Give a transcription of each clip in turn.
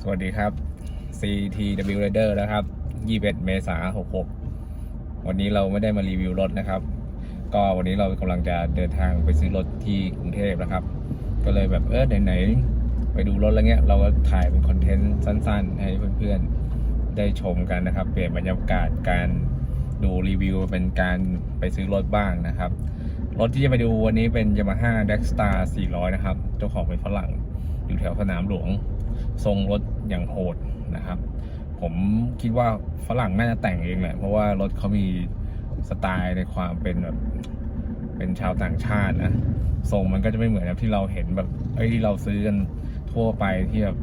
สวัสดีครับ CTW Rider นะครับ 21 เมษายน66 วันนี้เราไม่ได้มารีวิวรถนะครับ ก็วันนี้เรากำลังจะเดินทางไปซื้อรถที่กรุงเทพนะครับ ก็เลยแบบเออไหนๆไปดูรถแล้วเงี้ย เราก็ถ่ายเป็นคอนเทนต์สั้นๆ ให้เพื่อนๆ ได้ชมกันนะครับ เปลี่ยนบรรยากาศการดูรีวิวเป็นการไปซื้อรถบ้างนะครับ รถที่จะไปดูวันนี้เป็น Yamaha d e x t a r 400 นะครับ เจ้าของเป็นฝรั่ง อยู่แถวสนามหลวง ทรงรถอย่างโหดนะครับ ผมคิดว่าฝรั่งน่าจะแต่งเองแหละ เพราะว่ารถเขามีสไตล์ในความเป็นแบบเป็นชาวต่างชาตินะทรงมันก็จะไม่เหมือนแบบที่เราเห็นแบบไอ้ที่เราซื้อกันทั่วไปที่แบบ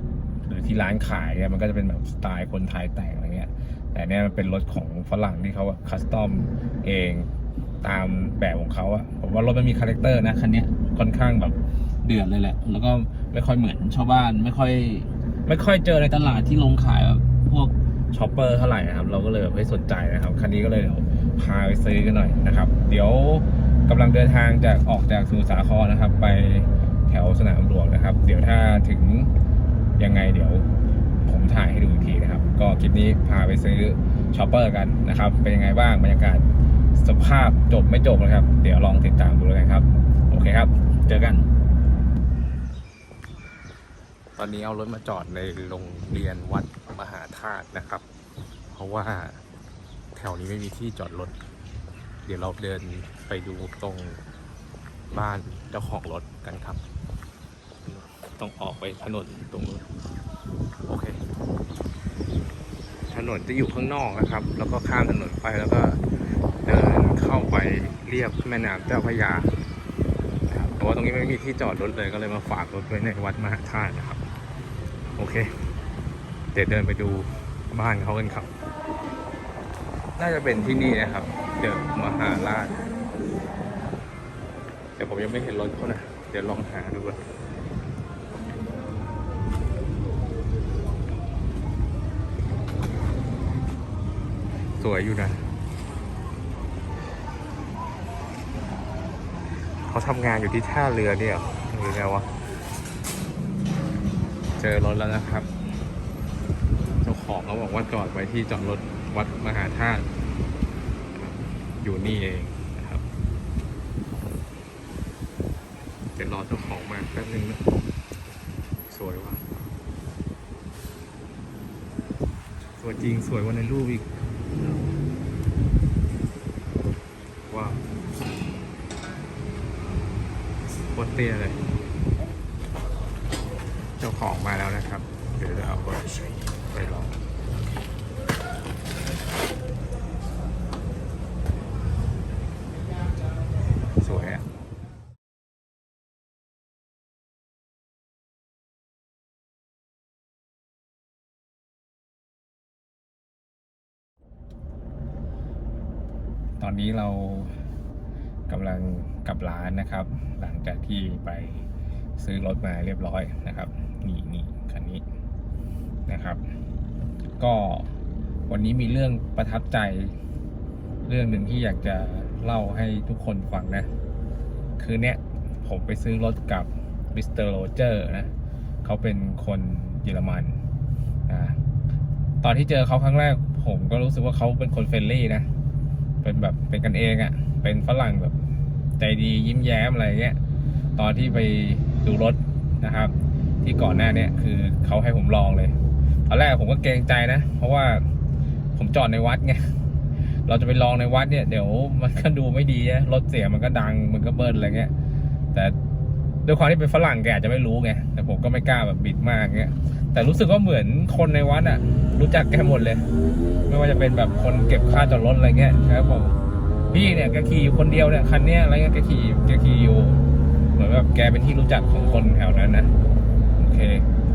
หรือที่ร้านขายเนี่ยมันก็จะเป็นแบบสไตล์คนไทยแต่งอะไรเงี้ย แต่เนี่ยมันเป็นรถของฝรั่งที่เขาคัสตอมเองตามแบบของเขาอะผมว่ารถมันมีคาแรคเตอร์นะคันนี้ค่อนข้างแบบเดือดเลยแหละ แล้วก็ ไม่ค่อยเหมือนชาวบ้านไม่ค่อย ไม่ค่อยเจอในตลาดที่ลงขายแบบพวกช็อปเปอร์เท่าไหร่นะครับ เราก็เลยแบบไม่สนใจนะครับ คันนี้ก็เลยเดี๋ยวพาไปซื้อกันหน่อยนะครับ เดี๋ยวกำลังเดินทางจากออกจากสมุทรสาครนะครับ ไปแถวสนามหลวงนะครับ เดี๋ยวถ้าถึงยังไงเดี๋ยวผมถ่ายให้ดูอีกทีนะครับ ก็คลิปนี้พาไปซื้อช็อปเปอร์กันนะครับ เป็นยังไงบ้างบรรยากาศสภาพจบไม่จบนะครับ เดี๋ยวลองติดตามดูเลยกันครับ โอเคครับ เจอกัน ตอนนี้เอารถมาจอดในโรงเรียนวัดมหาธาตุนะครับ เพราะว่าแถวนี้ไม่มีที่จอดรถ เดี๋ยวเราเดินไปดูตรงบ้านเจ้าของรถกันครับ ต้องออกไปถนนตรงนู้นโอเค ถนนจะอยู่ข้างนอกนะครับ แล้วก็ข้ามถนนไปแล้วก็เดินเข้าไปเรียบแม่น้ำเจ้าพระยานะครับแต่ว่าตรงนี้ไม่มีที่จอดรถเลยก็เลยมาฝากรถไว้ในวัดมหาธาตุนะครับ โอเค เดี๋ยวเดินไปดูบ้านเขากันครับ น่าจะเป็นที่นี่นะครับ เดอะมหาราชแต่ผมยังไม่เห็นรถเขานะ เดี๋ยวลองหาดูก่อนสวยอยู่นะเขาทำงานอยู่ที่ท่าเรือเนี่ยหรือไงวะ เจอรถแล้วนะครับ เจ้าของเขาบอกว่าจอดไว้ที่จอดรถวัดมหาธาตุอยู่นี่เองนะครับ เดี๋ยวรอเจ้าของมาแป๊บนึงนะ สวยว่ะ สวยจริงสวยกว่าในรูปอีกว้าวโคตรเตี้ยเลย จ้าของมาแล้วนะครับ เดี๋ยวจะเอาไปไปลองสวยอะตอนนี้เรากำลังกลับร้านนะครับ หลังจากที่ไป ซื้อรถมาเรียบร้อยนะครับ นี่นี่คันนี้นะครับ ก็วันนี้มีเรื่องประทับใจ เรื่องหนึ่งที่อยากจะเล่าให้ทุกคนฟังนะ คือเนี้ยผมไปซื้อรถกับมิสเตอร์โรเจอร์นะเขาเป็นคนเยอรมันนะตอนที่เจอเขาครั้งแรก ผมก็รู้สึกว่าเขาเป็นคนเฟรนลี่นะ เป็นแบบเป็นกันเองอะ่ะ เป็นฝรั่งแบบใจดียิ้มแย้มอะไรเงี้ย ตอนที่ไป ดูรถนะครับ ที่ก่อนหน้าเนี่ยคือเขาให้ผมลองเลยตอนแรกผมก็เกรงใจนะ เพราะว่าผมจอดในวัดไงเราจะไปลองในวัดเนี่ยเดี๋ยวมันก็ดูไม่ดีนะรถเสียมันก็ดังมันก็เบิ้ลอะไรเงี้ย แต่ด้วยความที่เป็นฝรั่งแกอาจจะไม่รู้ไงแต่ผมก็ไม่กล้าแบบบิดมากเงี้ยแต่รู้สึกว่าเหมือนคนในวัดอะรู้จักแกหมดเลย ไม่ว่าจะเป็นแบบคนเก็บค่าจอดรถอะไรเงี้ยครับผมพี่เนี่ยแกขี่อยู่คนเดียวเนี่ยคันเนี้ยอะไรเงี้ยแกขี่แกขี่อยู่ มือนแบบแกเป็นที่รู้จักของคนแถวนั้นนะโอเค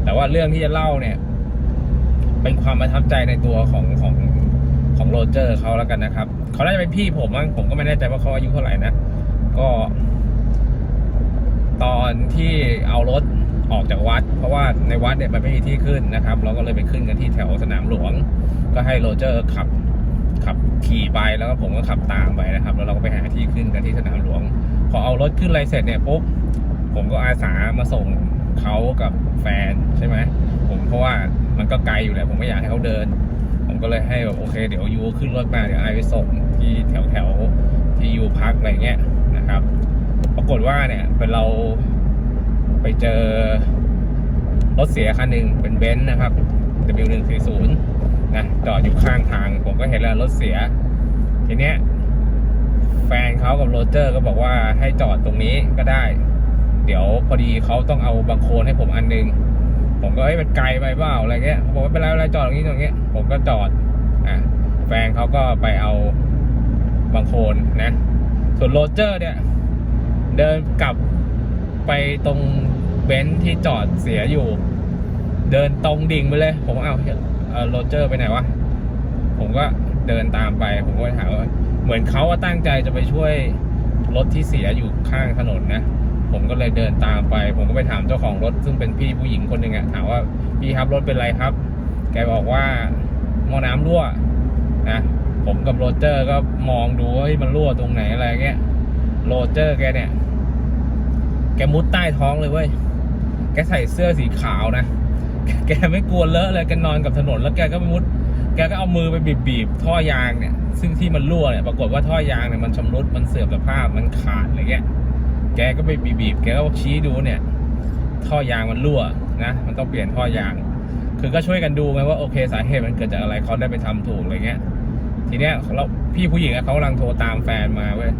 แต่ว่าเรื่องที่จะเล่าเนี่ย เป็นความประทับใจในตัวของของของโรเจอร์เขาแล้วกันนะครับ เขาน่าจะเป็นพี่ผมมั้งผมก็ไม่แน่ใจว่าเขาอายุเท่าไหร่นะ ก็ ตอนที่เอารถออกจากวัด เพราะว่าในวัดเนี่ยมันไม่มีที่ขึ้นนะครับ เราก็เลยไปขึ้นกันที่แถวสนามหลวง ก็ให้โรเจอร์ขับขับขี่ไปแล้วก็ผมก็ขับตามไปนะครับ แล้วเราก็ไปหาที่ขึ้นกันที่สนามหลวง พอเอารถขึ้นไรเสร็จเนี่ยปุ๊บ ผมก็อาสามาส่งเขากับแฟนใช่ไหมผมเพราะว่ามันก็ไกลอยู่แหละผมไม่อยากให้เขาเดิน ผมก็เลยให้แบบโอเค เดี๋ยวยูขึ้นรถมาเดี๋ยวไอไปส่งที่แถวแถวที่ยูพักอะไรเงี้ยนะครับ ปรากฏว่าเนี่ยเป็นเราไปเจอรถเสียคันหนึ่งเป็นเบนซ์นะครับ W140 นะจอดอยู่ข้างทาง ผมก็เห็นแล้วรถเสีย ทีเนี้ยแฟนเขากับโรเจอร์ก็บอกว่าให้จอดตรงนี้ก็ได้ เดี๋ยวพอดีเขาต้องเอาบางโคลนให้ผมอันนึง ผมก็เอ้ยมันไกลไปเปล่าอะไรเงี้ยเขาบอกว่าเป็นไรอะไรจอดตรงนี้ตรงนี้ผมก็จอดอะแฟนเขาก็ไปเอาบางโคลนนะ ส่วนโรเจอร์เนี่ย เดินกลับไปตรงเบนซ์ที่จอดเสียอยู่ เดินตรงดิ่งไปเลย ผมก็เอาเออโรเจอร์ไปไหนวะ ผมก็เดินตามไป ผมก็ถามว่าเหมือนเขาว่าตั้งใจจะไปช่วยรถที่เสียอยู่ข้างถนนนะ เดินตามไป ผมก็ไปถามเจ้าของรถ ซึ่งเป็นพี่ผู้หญิงคนหนึ่งอะถามว่าพี่ครับรถเป็นไรครับ แกบอกว่าหม้อน้ำรั่วนะผมกับโรเจอร์ก็มองดูว่ามันรั่วตรงไหนอะไรเงี้ยโรเจอร์แกเนี่ย แกมุดใต้ท้องเลยเว้ยแกใส่เสื้อสีขาวนะแกไม่กลัวเลอะเลยแกนอนกับถนนแล้วแกก็ไปมุด แกก็เอามือไปบีบๆท่อยางเนี่ย ซึ่งที่มันรั่วเนี่ยปรากฏว่าท่อยางเนี่ยมันชำรุดมันเสื่อมสภาพมันขาดอะไรเงี้ย แกก็ไปบีบๆแกก็ชี้ดูเนี่ย ท่อยางมันรั่วนะ มันต้องเปลี่ยนท่อยาง คือก็ช่วยกันดูไงว่าโอเคสาเหตุมันเกิดจากอะไรเขาได้ไปทำถูกอะไรเงี้ย ทีเนี้ยเราพี่ผู้หญิงเขากำลังโทรตามแฟนมาเว้ย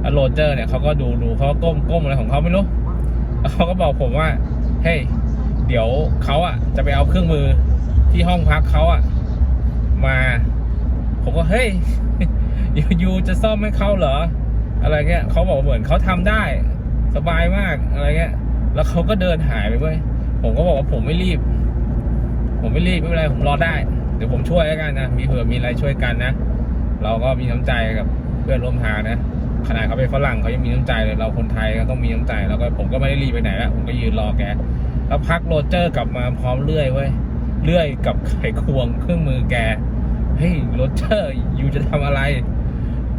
แล้วโรเจอร์เนี่ยเขาก็ดูดูเขาก้มก้มอะไรของเขาไม่รู้เขาก็บอกผมว่า เฮ้ย เดี๋ยวเขาอะ จะไปเอาเครื่องมือที่ห้องพักเขาอะ มา ผมก็เฮ้ยยูยูจะซ่อมให้เขาเหรอ อะไรเงี้ยเขาบอกเหมือนเขาทำได้สบายมากอะไรเงี้ย แล้วเขาก็เดินหายไปเว้ยผมก็บอกว่าผมไม่รีบ ผมไม่รีบไม่เป็นไรผมรอได้ เดี๋ยวผมช่วยแล้วกันนะมีเผื่อมีอะไรช่วยกันนะเราก็มีน้ำใจกับเพื่อนร่วมทางนะขนาดเขาเป็นฝรั่งเขายังมีน้ำใจเลยเราคนไทยก็ต้องมีน้ำใจแล้วก็ผมก็ไม่ได้รีบไปไหนแล้วผมก็ยืนรอแกแล้วพักโรเจอร์กลับมาพร้อมเลื่อยเว้ยเลื่อยกับไขควงเครื่องมือแกเฮ้ยโรเจอร์ยูจะทำอะไร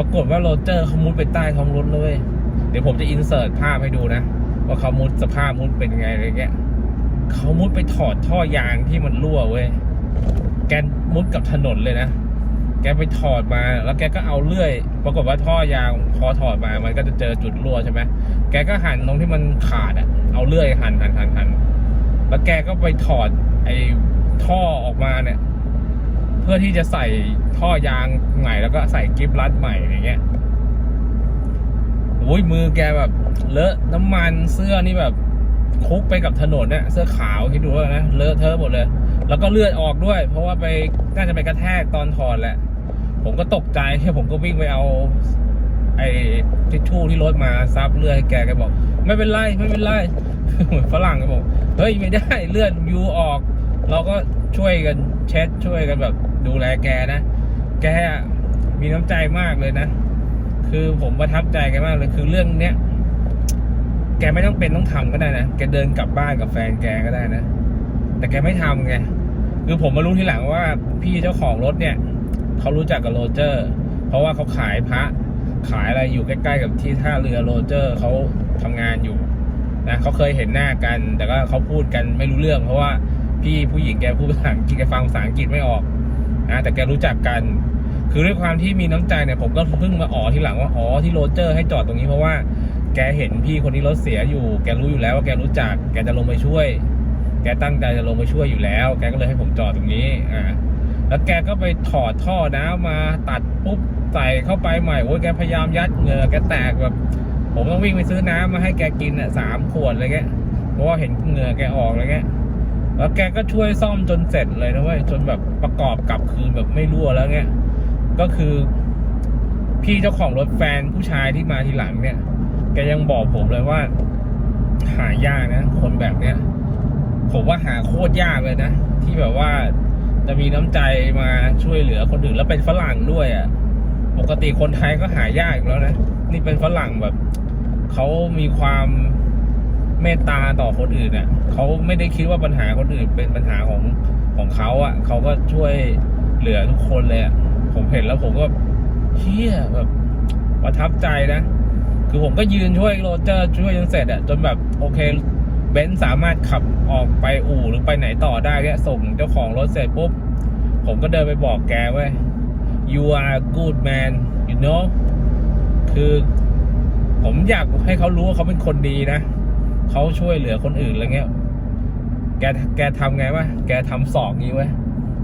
ปรากฏว่าโรเจอร์เขามุดไปใต้ท้องรถเลย เดี๋ยวผมจะอินเสิร์ตภาพให้ดูนะ ว่าเขามุดสภาพมุดเป็นยังไงอะไรเงี้ยเขามุดไปถอดท่อยางที่มันรั่วเว้ย แกมุดกับถนนเลยนะ แกไปถอดมา แล้วแกก็เอาเลื่อย ปรากฏว่าท่อยางพอถอดมา มันก็จะเจอจุดรั่วใช่ไหมแกก็หันตรงที่มันขาดอะเอาเลื่อยหันหันหันหันแล้วแกก็ไปถอดไอ้ท่อออกมาเนี่ย เพื่อที่จะใส่ท่อยางใหม่แล้วก็ใส่กิฟรัดใหม่อย่างเงี้ยโอ้ยมือแกแบบเลอะน้ำมันเสื้อนี่แบบคุกไปกับถนนเนี่ยเสื้อขาวคิดดูว่านะเลอะเทอะหมดเลย แล้วก็เลือดออกด้วย เพราะว่าไปน่าจะไปกระแทกตอนถอดแหละ ผมก็ตกใจแค่ผมก็วิ่งไปเอาไอ้ทิชชู่ที่รถมาซับเลือดให้แกแกบอก ไม่เป็นไรไม่เป็นไรเหมือนฝรั่งก็บอกเฮ้ยไม่ได้เลือดยูออก เราก็ช่วยกัน เช็ดช่วยกันแบบดูแลแกนะ แกมีน้ำใจมากเลยนะ คือผมประทับใจแกมากเลยคือเรื่องเนี้ยแกไม่ต้องเป็นต้องทำก็ได้นะ แกเดินกลับบ้านกับแฟนแกก็ได้นะ แต่แกไม่ทำไง คือผมมารู้ทีหลังว่าพี่เจ้าของรถเนี่ย เขารู้จักกับโรเจอร์ เพราะว่าเขาขายพระ ขายอะไรอยู่ใกล้ๆกับที่ท่าเรือโรเจอร์เขาทำงานอยู่นะเขาเคยเห็นหน้ากัน แต่ก็เขาพูดกันไม่รู้เรื่อง เพราะว่า พี่ผู้หญิงแกพูดภาษาอังกฤษแกฟังภาษาอังกฤษไม่ออกนะแต่แกรู้จักกัน คือด้วยความที่มีน้ำใจเนี่ยผมก็เพิ่งมาอ๋อทีหลังว่าอ๋อที่โรเจอร์ให้จอดตรงนี้เพราะว่าแกเห็นพี่คนนี้รถเสียอยู่ แกรู้อยู่แล้วว่าแกรู้จัก แกจะลงไปช่วย แกตั้งใจจะลงไปช่วยอยู่แล้ว แกก็เลยให้ผมจอดตรงนี้อ่าแล้วแกก็ไปถอดท่อน้ำมาตัดปุ๊บใส่เข้าไปใหม่โอ้ยแกพยายามยัดเหงื่อแกแตกแบบ ผมต้องวิ่งไปซื้อน้ำมาให้แกกินอะสามขวดอะไรเงี้ยเพราะว่าเห็นเหงื่อแกออกอะไรเงี้ย แล้วแกก็ช่วยซ่อมจนเสร็จเลยนะเว้ยจนแบบประกอบกลับคืนแบบไม่รั่วแล้วเงี้ยก็คือ พี่เจ้าของรถแฟนผู้ชายที่มาทีหลังเนี่ย แกยังบอกผมเลยว่า หายากนะ คนแบบเนี้ยผมว่าหาโคตรยากเลยนะ ที่แบบว่าจะมีน้ำใจมาช่วยเหลือคนอื่นแล้วเป็นฝรั่งด้วยอะ่ะปกติคนไทยก็หายากแล้วนะ นี่เป็นฝรั่งแบบเขามีความเมตตาต่อคนอื่นอะ่ะ เขาไม่ได้คิดว่าปัญหาคนอื่นเป็นปัญหาของของเขาอะ่ะเขาก็ช่วยเหลือทุกคนเลยผมเห็นแล้วผมก็เฮียแบบประทับใจนะ คือผมก็ยืนช่วยโรเจอร์ช่วยจนเสร็จอะจนแบบโอเคเบนซ์สามารถขับออกไปอู่หรือไปไหนต่อได้เนี่ยส่งเจ้าของรถเสร็จปุ๊บ ผมก็เดินไปบอกแกว้ย you are good man you know คือผมอยากให้เขารู้ว่าเขาเป็นคนดีนะ เขาช่วยเหลือคนอื่นอะไรเงี้ย แกแกทำไงวะแกทำศอกงี้เว้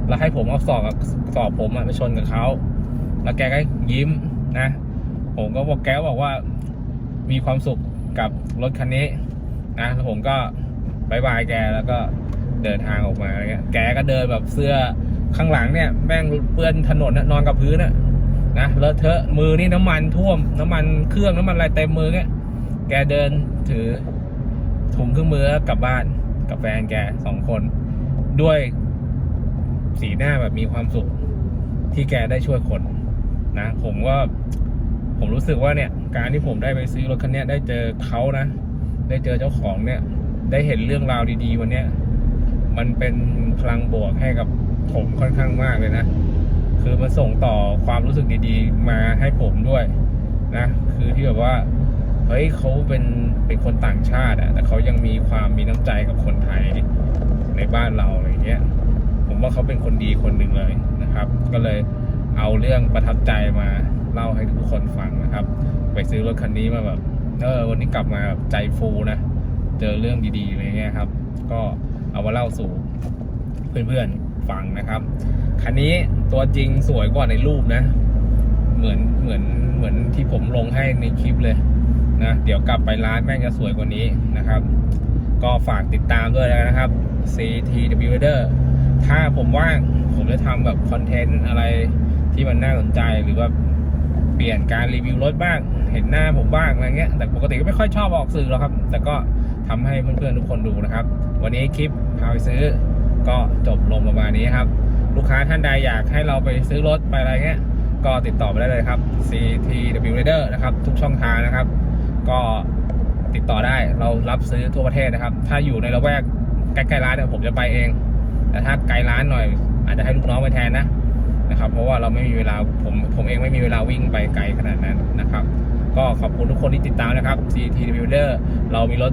แล้วให้ผมเอาศอกกับศอกผมอะไปชนกับเขาแล้วแกก็ยิ้มนะ ผมก็บอกแกบอกว่ามีความสุขกับรถคันนี้นะแล้วผมก็บายบายแกแล้วก็เดินทางออกมาอะไรเงี้ยแกก็เดินแบบเสื้อข้างหลังเนี่ยแม่งเปื้อนถนนน่ะนอนกับพื้นน่ะนะเลอะเทอะมือนี่น้ำมันท่วม น้ำมันเครื่องน้ำมันอะไรเต็มมือเงี้ยแกเดินถือถุงเครื่องมือกลับบ้าน กับแฟนแกสองคน ด้วยสีหน้าแบบมีความสุขที่แกได้ช่วยคนนะ ผมก็ผมรู้สึกว่าเนี่ย การที่ผมได้ไปซื้อรถคันนี้ได้เจอเขานะ ได้เจอเจ้าของเนี่ย ได้เห็นเรื่องราวดีๆ วันเนี้ยมันเป็นพลังบวกให้กับผมค่อนข้างมากเลยนะ คือมันส่งต่อความรู้สึกดีๆ มาให้ผมด้วยนะ คือที่แบบว่า เฮ้ยเขาเป็นเป็นคนต่างชาติอะแต่เขายังมีความมีน้ำใจกับคนไทยในบ้านเราอะไรเงี้ย ผมว่าเขาเป็นคนดีคนหนึ่งเลยนะครับ ก็เลยเอาเรื่องประทับใจมาเล่าให้ทุกคนฟังนะครับ ไปซื้อรถคันนี้มาแบบเออวันนี้กลับมาแบบใจฟูนะเจอเรื่องดีๆอะไรเงี้ยครับ ก็เอามาเล่าสู่เพื่อนๆฟังนะครับคันนี้ตัวจริงสวยกว่าในรูปนะ เหมือนเหมือนเหมือนที่ผมลงให้ในคลิปเลย นะเดี๋ยวกลับไปร้านแม่งจะสวยกว่านี้นะครับ ก็ฝากติดตามด้วยนะครับ CTW Rider ถ้าผมว่างผมจะทำแบบคอนเทนต์อะไรที่มันน่าสนใจหรือว่าเปลี่ยนการรีวิวรถบ้าง เห็นหน้าผมบ้างอะไรเงี้ย แต่ปกติก็ไม่ค่อยชอบออกสื่อหรอกครับ แต่ก็ทำให้เพื่อนๆทุกคนดูนะครับ วันนี้คลิปพาไปซื้อ ก็จบลงประมาณนี้ครับ ลูกค้าท่านใดอยากให้เราไปซื้อรถไปอะไรเงี้ย ก็ติดต่อไปได้เลยครับ CTW Rider นะครับ ทุกช่องทางนะครับ ก็ติดต่อได้เรารับซื้อทั่วประเทศนะครับ ถ้าอยู่ในละแวกใกล้ๆร้านเนี่ยผมจะไปเอง แต่ถ้าไกลร้านหน่อย อาจจะให้ลูกน้องไปแทนนะนะครับ เพราะว่าเราไม่มีเวลาผมผมเองไม่มีเวลาวิ่งไปไกลขนาดนั้นนะครับ ก็ขอบคุณทุกคนที่ติดตามนะครับ CTW Rider เรามีรถ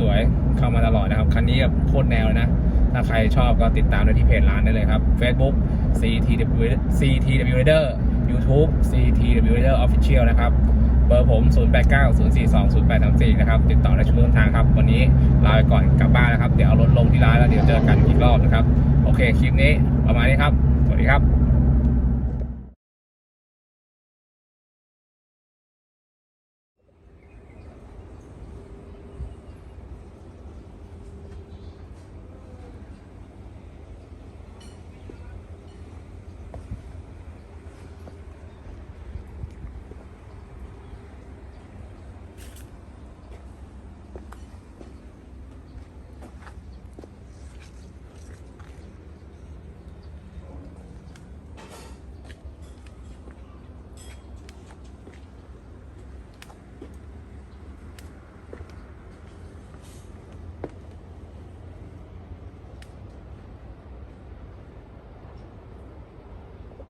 สวยๆ เข้ามาตลอดนะครับ คันนี้โคตรแนวเลยนะ ถ้าใครชอบก็ติดตามได้ที่เพจร้านได้เลยครับ Facebook CTW CTW Rider YouTube CTW Rider Official นะครับ บอร์ผม 0890420834 นะครับ ติดต่อได้ทุกช่องทางครับ วันนี้ลาไปก่อนกลับบ้านนะครับ เดี๋ยวเอารถลงที่ร้านแล้วเดี๋ยวเจอกันอีกรอบนะครับ โอเค คลิปนี้ประมาณนี้ครับ สวัสดีครับ